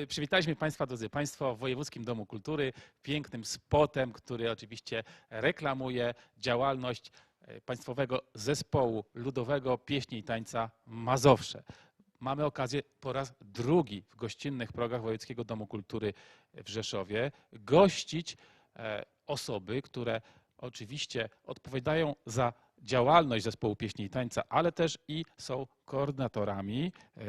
Y, Przywitaliśmy Państwa, drodzy Państwo, w Wojewódzkim Domu Kultury, pięknym spotem, który oczywiście reklamuje działalność e, Państwowego Zespołu Ludowego Pieśni i Tańca Mazowsze. Mamy okazję po raz drugi w gościnnych progach Wojewódzkiego Domu Kultury w Rzeszowie gościć e, osoby, które oczywiście odpowiadają za działalność Zespołu Pieśni i Tańca, ale też i są koordynatorami e,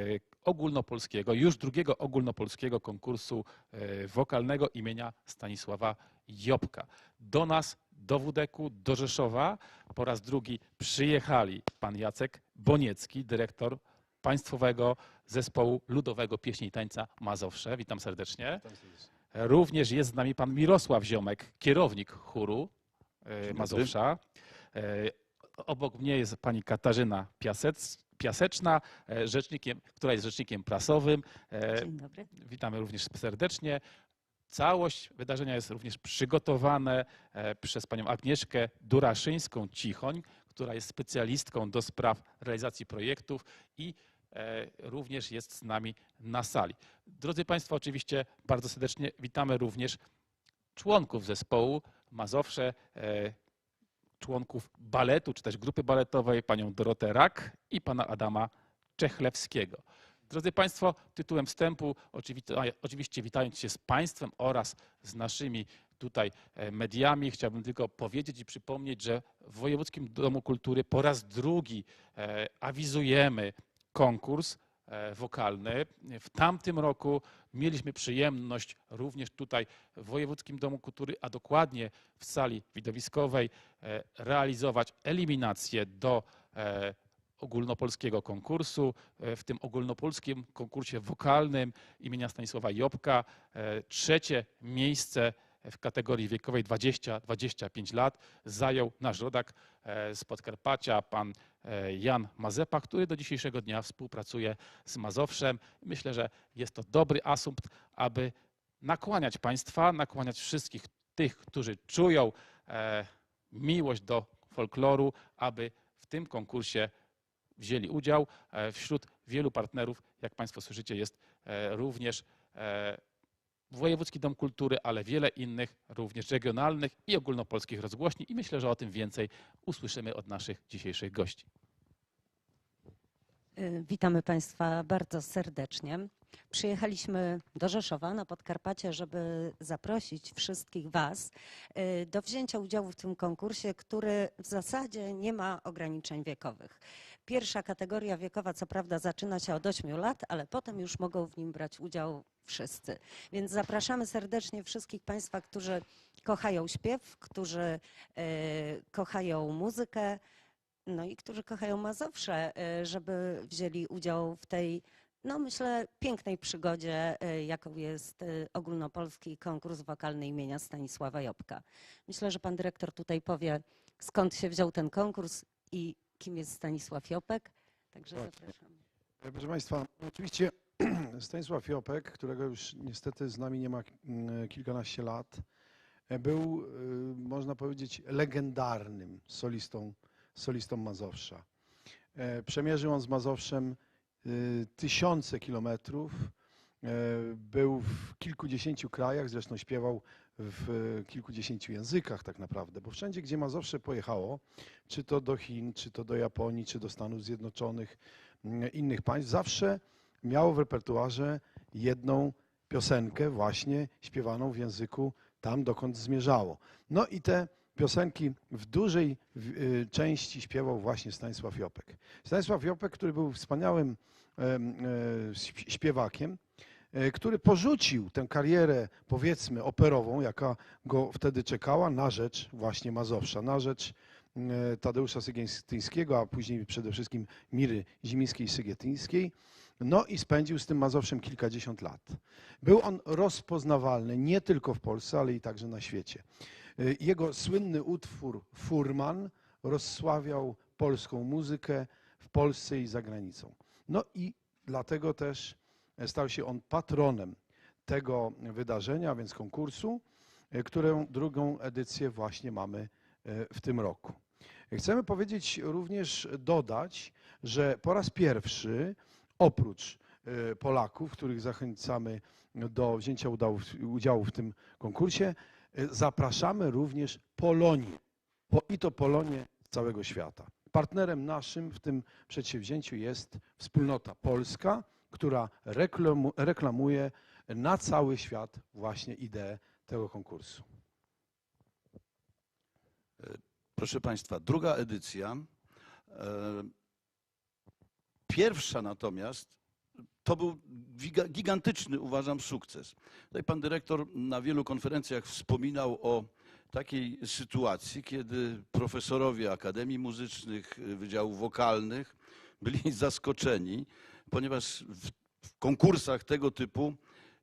ogólnopolskiego, już drugiego ogólnopolskiego konkursu e, wokalnego imienia Stanisława Jobka. Do nas, do WDK-u, do Rzeszowa po raz drugi przyjechali pan Jacek Boniecki, dyrektor Państwowego Zespołu Ludowego Pieśni i Tańca Mazowsze. Witam serdecznie. Również jest z nami pan Mirosław Ziomek, kierownik chóru e. Mazowsza. Obok mnie jest pani Katarzyna Piasec, Piaseczna, e, rzecznikiem, która jest rzecznikiem prasowym. E, Dzień dobry. Witamy również serdecznie. Całość wydarzenia jest również przygotowane e, przez panią Agnieszkę Duraszyńską-Cichoń, która jest specjalistką do spraw realizacji projektów i również jest z nami na sali. Drodzy Państwo, oczywiście bardzo serdecznie witamy również członków zespołu Mazowsze, członków baletu, czy też grupy baletowej, panią Dorotę Rak i pana Adama Czechlewskiego. Drodzy Państwo, tytułem wstępu, oczywiście, witając się z Państwem oraz z naszymi tutaj e, mediami, chciałbym tylko powiedzieć i przypomnieć, że w Wojewódzkim Domu Kultury po raz drugi e, awizujemy konkurs wokalny. W tamtym roku mieliśmy przyjemność również tutaj w Wojewódzkim Domu Kultury, a dokładnie w sali widowiskowej, e, realizować eliminację do e, ogólnopolskiego konkursu. E, W tym ogólnopolskim konkursie wokalnym imienia Stanisława Jobka e, trzecie miejsce w kategorii wiekowej 20-25 lat zajął nasz rodak e, z Podkarpacia, pan e, Jan Mazepa, który do dzisiejszego dnia współpracuje z Mazowszem. Myślę, że jest to dobry asumpt, aby nakłaniać Państwa, nakłaniać wszystkich tych, którzy czują e, miłość do folkloru, aby w tym konkursie wzięli udział. Wśród wielu partnerów, jak Państwo słyszycie, jest również Wojewódzki Dom Kultury, ale wiele innych, również regionalnych i ogólnopolskich rozgłośni i myślę, że o tym więcej usłyszymy od naszych dzisiejszych gości. Y, Witamy Państwa bardzo serdecznie. Przyjechaliśmy do Rzeszowa na Podkarpacie, żeby zaprosić wszystkich Was y, do wzięcia udziału w tym konkursie, który w zasadzie nie ma ograniczeń wiekowych. Pierwsza kategoria wiekowa, co prawda, zaczyna się od 8 lat, ale potem już mogą w nim brać udział wszyscy. Więc zapraszamy serdecznie wszystkich Państwa, którzy kochają śpiew, którzy y, kochają muzykę, no i którzy kochają Mazowsze, y, żeby wzięli udział w tej, no myślę, pięknej przygodzie, y, jaką jest ogólnopolski konkurs wokalny imienia Stanisława Jobka. Myślę, że pan dyrektor tutaj powie, skąd się wziął ten konkurs i kim jest Stanisław Jopek. Także Tak. zapraszam. Proszę Państwa, oczywiście Stanisław Jopek, którego już niestety z nami nie ma mm, kilkanaście lat, e, był, y, można powiedzieć, legendarnym solistą, solistą Mazowsza. E, Przemierzył on z Mazowszem y, tysiące kilometrów, e, był w kilkudziesięciu krajach, zresztą śpiewał w e, kilkudziesięciu językach tak naprawdę, bo wszędzie, gdzie Mazowsze pojechało, czy to do Chin, czy to do Japonii, czy do Stanów Zjednoczonych, innych państw, zawsze miało w repertuarze jedną piosenkę właśnie śpiewaną w języku tam, dokąd zmierzało. No i te piosenki w dużej y, części śpiewał właśnie Stanisław Jopek. Stanisław Jopek, który był wspaniałym e, śp- śpiewakiem, e, który porzucił tę karierę, powiedzmy, operową, jaka go wtedy czekała, na rzecz właśnie Mazowsza, na rzecz e, Tadeusza Sygietyńskiego, a później przede wszystkim Miry Zimińskiej-Sygietyńskiej. No i spędził z tym Mazowszem kilkadziesiąt lat. Był on rozpoznawalny nie tylko w Polsce, ale i także na świecie. Y, Jego słynny utwór Furman rozsławiał polską muzykę w Polsce i za granicą. No i dlatego też e, stał się on patronem tego wydarzenia, a więc konkursu, e, którą drugą edycję właśnie mamy e, w tym roku. Chcemy powiedzieć również, dodać, że po raz pierwszy oprócz e, Polaków, których zachęcamy do wzięcia udziału, w tym konkursie. Zapraszamy również Polonię, po- i to Polonię z całego świata. Partnerem naszym w tym przedsięwzięciu jest wspólnota polska, która reklamu, reklamuje na cały świat właśnie ideę tego konkursu. Proszę Państwa, druga edycja. E, Pierwsza natomiast to był giga- gigantyczny, uważam, sukces. Tutaj pan dyrektor na wielu konferencjach wspominał o takiej sytuacji, kiedy profesorowie Akademii Muzycznych, Wydziałów Wokalnych byli zaskoczeni, ponieważ w, w konkursach tego typu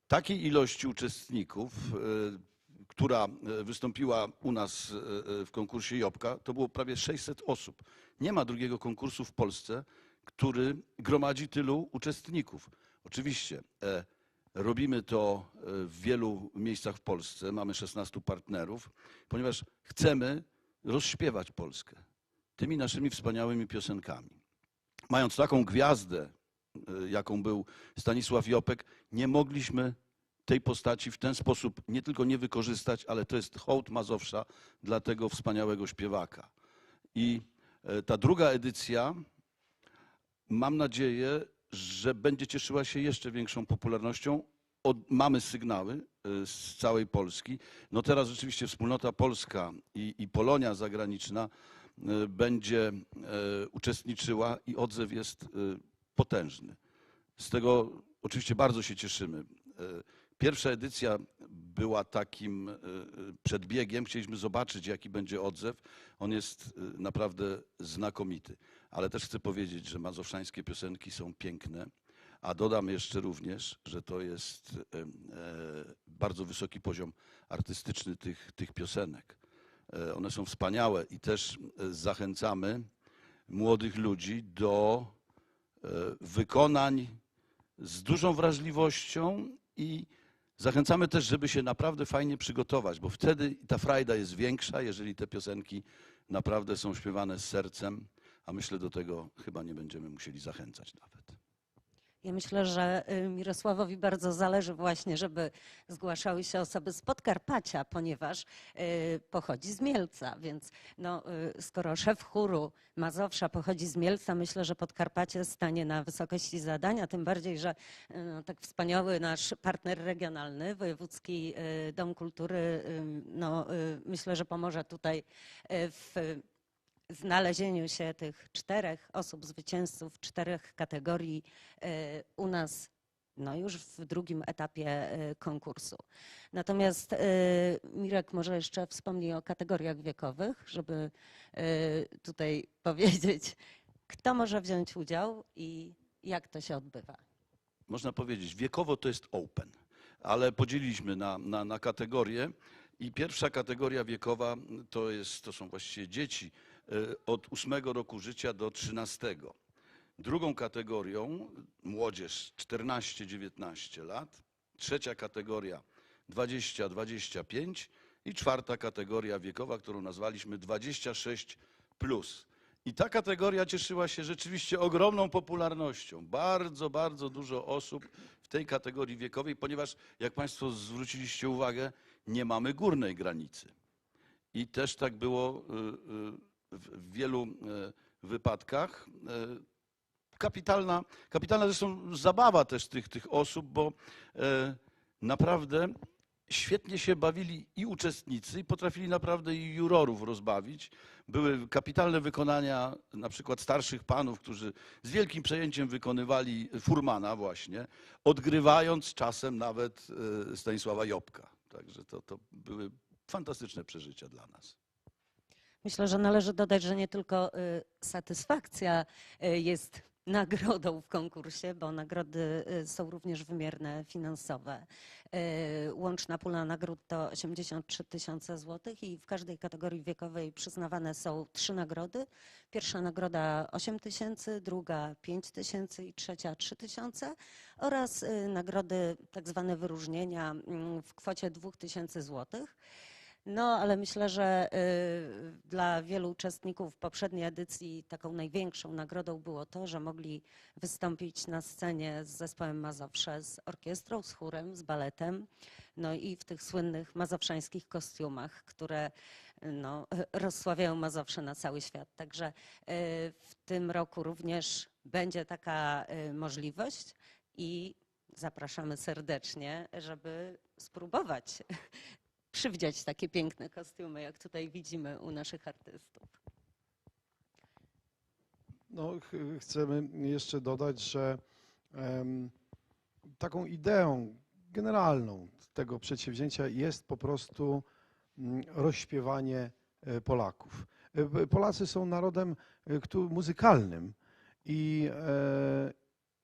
takiej ilości uczestników, y, która e, wystąpiła u nas e, e, w konkursie Jobka, to było prawie 600 osób. Nie ma drugiego konkursu w Polsce, który gromadzi tylu uczestników. Oczywiście e, robimy to e, w wielu miejscach w Polsce, mamy 16 partnerów, ponieważ chcemy rozśpiewać Polskę tymi naszymi wspaniałymi piosenkami. Mając taką gwiazdę, e, jaką był Stanisław Jopek, nie mogliśmy tej postaci w ten sposób nie tylko nie wykorzystać, ale to jest hołd Mazowsza dla tego wspaniałego śpiewaka. I e, ta druga edycja, mam nadzieję, że będzie cieszyła się jeszcze większą popularnością. Od, mamy sygnały e, z całej Polski. No teraz rzeczywiście wspólnota polska i, i Polonia zagraniczna będzie uczestniczyła i odzew jest potężny. Z tego oczywiście bardzo się cieszymy. E, Pierwsza edycja była takim e, przedbiegiem. Chcieliśmy zobaczyć, jaki będzie odzew. On jest e, naprawdę znakomity. Ale też chcę powiedzieć, że mazowszańskie piosenki są piękne. A dodam jeszcze również, że to jest bardzo wysoki poziom artystyczny tych, tych piosenek. One są wspaniałe i też zachęcamy młodych ludzi do wykonań z dużą wrażliwością i zachęcamy też, żeby się naprawdę fajnie przygotować, bo wtedy ta frajda jest większa, jeżeli te piosenki naprawdę są śpiewane z sercem, a myślę do tego chyba nie będziemy musieli zachęcać nawet. Ja myślę, że y, Mirosławowi bardzo zależy właśnie, żeby zgłaszały się osoby z Podkarpacia, ponieważ y, pochodzi z Mielca, więc no, y, skoro szef chóru Mazowsza pochodzi z Mielca, myślę, że Podkarpacie stanie na wysokości zadania, tym bardziej, że no, tak wspaniały nasz partner regionalny, Wojewódzki Dom Kultury, no, myślę, że pomoże tutaj w znalezieniu się tych czterech osób, zwycięzców czterech kategorii e, u nas no już w drugim etapie e, konkursu. Natomiast e, Mirek może jeszcze wspomni o kategoriach wiekowych, żeby tutaj powiedzieć, kto może wziąć udział i jak to się odbywa. Można powiedzieć, wiekowo to jest open, ale podzieliliśmy na, na, na kategorie i pierwsza kategoria wiekowa to, jest, to są właściwie dzieci od 8 roku życia do 13. Drugą kategorią młodzież 14-19 lat, trzecia kategoria 20-25 i czwarta kategoria wiekowa, którą nazwaliśmy 26 plus. I ta kategoria cieszyła się rzeczywiście ogromną popularnością. Bardzo, bardzo dużo osób w tej kategorii wiekowej, ponieważ jak Państwo zwróciliście uwagę, nie mamy górnej granicy. I też tak było y, y, w wielu y, wypadkach. Y, Kapitalna, kapitalna zresztą zabawa też tych, tych osób, bo e, naprawdę świetnie się bawili i uczestnicy, i potrafili naprawdę i jurorów rozbawić. Były kapitalne wykonania na przykład starszych panów, którzy z wielkim przejęciem wykonywali Furmana właśnie, odgrywając czasem nawet e, Stanisława Jobka. Także to, to były fantastyczne przeżycia dla nas. Myślę, że należy dodać, że nie tylko y, satysfakcja y, jest nagrodą w konkursie, bo nagrody y, są również wymierne finansowe. Łączna pula nagród to 83 tysiące złotych i w każdej kategorii wiekowej przyznawane są trzy nagrody. Pierwsza nagroda 8 tysięcy, druga 5 tysięcy i trzecia 3 tysiące oraz nagrody tak zwane wyróżnienia mm, w kwocie 2 tysięcy złotych. No, ale myślę, że y, dla wielu uczestników poprzedniej edycji taką największą nagrodą było to, że mogli wystąpić na scenie z zespołem Mazowsze, z orkiestrą, z chórem, z baletem, no i w tych słynnych mazowszańskich kostiumach, które no, rozsławiają Mazowsze na cały świat. Także y, w tym roku również będzie taka y, możliwość i zapraszamy serdecznie, żeby spróbować przywdziać takie piękne kostiumy, jak tutaj widzimy u naszych artystów. No, ch- chcemy jeszcze dodać, że taką ideą generalną tego przedsięwzięcia jest po prostu mm, rozśpiewanie e, Polaków. E, Polacy są narodem e, muzykalnym i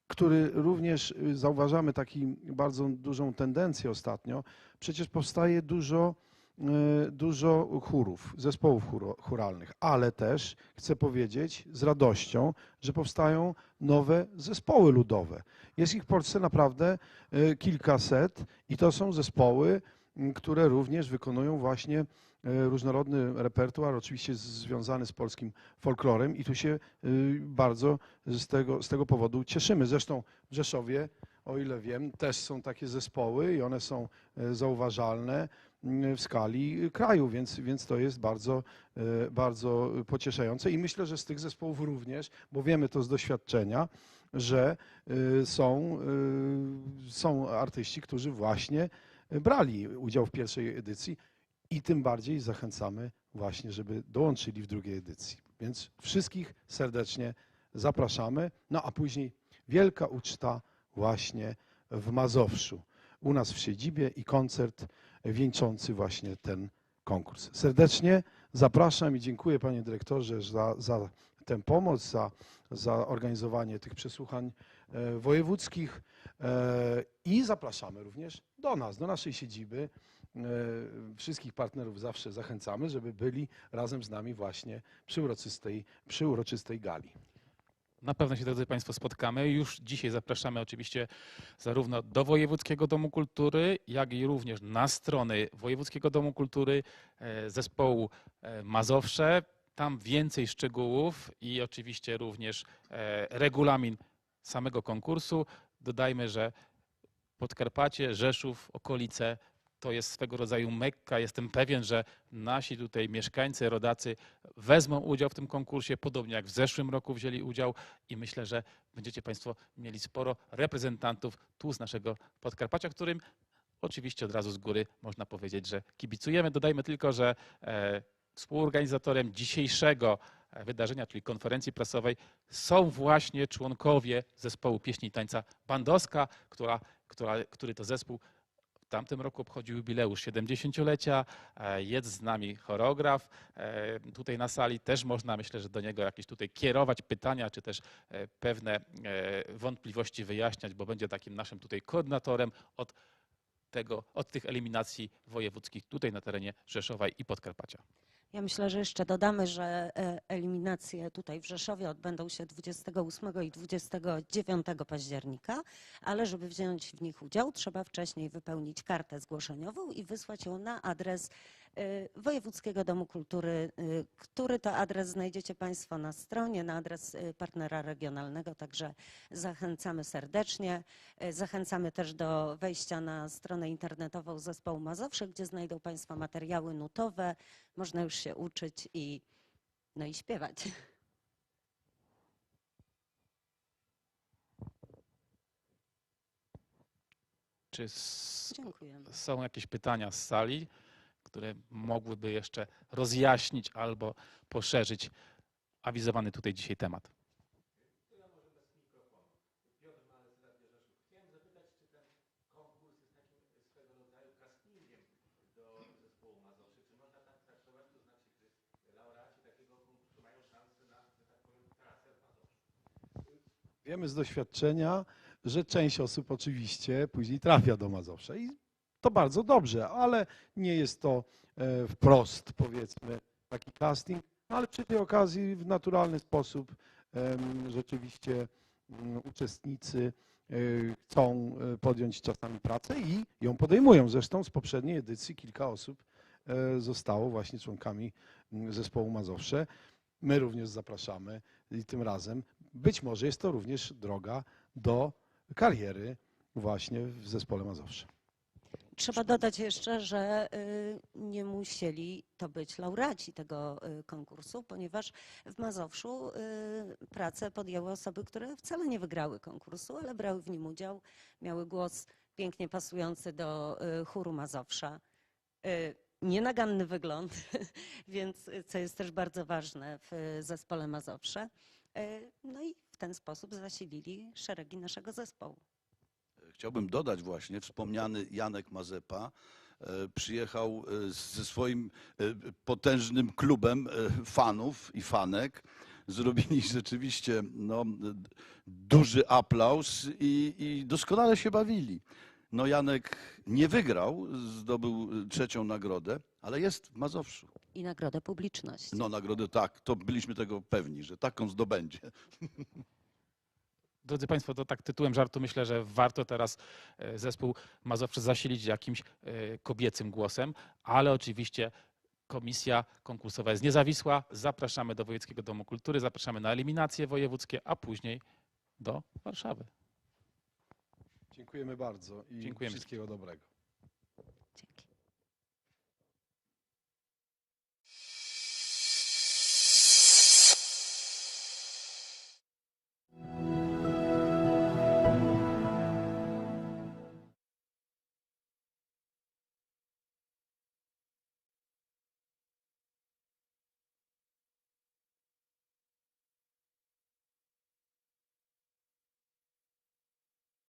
który również y, zauważamy taką bardzo dużą tendencję ostatnio. Przecież powstaje dużo, e, dużo chórów, zespołów chóralnych, ale też chcę powiedzieć z radością, że powstają nowe zespoły ludowe. Jest ich w Polsce naprawdę e, kilkaset i to są zespoły, które również wykonują właśnie różnorodny repertuar, oczywiście związany z polskim folklorem i tu się y, bardzo z tego, z tego powodu cieszymy. Zresztą w Rzeszowie, o ile wiem, też są takie zespoły i one są e, zauważalne mm, w skali kraju, więc, więc to jest bardzo, e, bardzo pocieszające i myślę, że z tych zespołów również, bo wiemy to z doświadczenia, że są, są artyści, którzy właśnie brali udział w pierwszej edycji i tym bardziej zachęcamy właśnie, żeby dołączyli w drugiej edycji. Więc wszystkich serdecznie zapraszamy. No a później wielka uczta właśnie w Mazowszu, u nas w siedzibie i koncert wieńczący właśnie ten konkurs. Serdecznie zapraszam i dziękuję panie dyrektorze za, za tę pomoc, za, za organizowanie tych przesłuchań e, wojewódzkich e, i zapraszamy również do nas, do naszej siedziby. E, Wszystkich partnerów zawsze zachęcamy, żeby byli razem z nami właśnie przy uroczystej, przy uroczystej gali. Na pewno się, drodzy Państwo, spotkamy. Już dzisiaj zapraszamy oczywiście zarówno do Wojewódzkiego Domu Kultury, jak i również na strony Wojewódzkiego Domu Kultury e, zespołu e, Mazowsze. Tam więcej szczegółów i oczywiście również regulamin samego konkursu. Dodajmy, że Podkarpacie, Rzeszów, okolice to jest swego rodzaju Mekka. Jestem pewien, że nasi tutaj mieszkańcy, rodacy wezmą udział w tym konkursie, podobnie jak w zeszłym roku wzięli udział i myślę, że będziecie Państwo mieli sporo reprezentantów tu z naszego Podkarpacia, którym oczywiście od razu z góry można powiedzieć, że kibicujemy. Dodajmy tylko, że e, współorganizatorem dzisiejszego e, wydarzenia, czyli konferencji prasowej, są właśnie członkowie zespołu pieśni i tańca Bandoska, która, która, który to zespół tamtym roku obchodził jubileusz 70-lecia. E, Jest z nami choreograf. E, Tutaj na sali też można, myślę, że do niego jakieś tutaj kierować pytania, czy też e, pewne wątpliwości wyjaśniać, bo będzie takim naszym tutaj koordynatorem od tego, od tych eliminacji wojewódzkich tutaj na terenie Rzeszowa i Podkarpacia. Ja myślę, że jeszcze dodamy, że e, eliminacje tutaj w Rzeszowie odbędą się 28 i 29 października, ale żeby wziąć w nich udział, trzeba wcześniej wypełnić kartę zgłoszeniową i wysłać ją na adres Wojewódzkiego Domu Kultury, e, który to adres znajdziecie Państwo na stronie, na adres e, partnera regionalnego, także zachęcamy serdecznie. Zachęcamy też do wejścia na stronę internetową zespołu Mazowsze, gdzie znajdą Państwo materiały nutowe, można już się uczyć i, no i śpiewać. Czy Dziękujemy. są jakieś pytania z sali, które mogłyby jeszcze rozjaśnić albo poszerzyć awizowany tutaj dzisiaj temat? Wiemy z doświadczenia, że część osób oczywiście później trafia do Mazowsza i to bardzo dobrze, ale nie jest to e, wprost powiedzmy taki casting, ale przy tej okazji w naturalny sposób rzeczywiście mm, uczestnicy e, chcą e, podjąć czasami pracę i ją podejmują. Zresztą z poprzedniej edycji kilka osób zostało właśnie członkami mm, zespołu Mazowsze. My również zapraszamy i tym razem być może jest to również droga do kariery właśnie w zespole Mazowsze. Trzeba dodać jeszcze, że y, nie musieli to być laureaci tego y, konkursu, ponieważ w Mazowszu y, pracę podjęły osoby, które wcale nie wygrały konkursu, ale brały w nim udział, miały głos pięknie pasujący do chóru Mazowsza. Nienaganny wygląd, więc co jest też bardzo ważne w zespole Mazowsze. No i w ten sposób zasilili szeregi naszego zespołu. Chciałbym dodać właśnie, wspomniany Janek Mazepa e, przyjechał e, ze swoim e, potężnym klubem fanów i fanek. Zrobili rzeczywiście no, duży aplauz i, i doskonale się bawili. No Janek nie wygrał, zdobył trzecią nagrodę, ale jest w Mazowszu. I nagrodę publiczności. No nagrodę tak, to byliśmy tego pewni, że taką zdobędzie. Drodzy Państwo, to tak tytułem żartu myślę, że warto teraz e, zespół Mazowsze zasilić jakimś e, kobiecym głosem, ale oczywiście komisja konkursowa jest niezawisła. Zapraszamy do Wojewódzkiego Domu Kultury, zapraszamy na eliminacje wojewódzkie, a później do Warszawy. Dziękujemy bardzo i Dziękujemy. wszystkiego dobrego.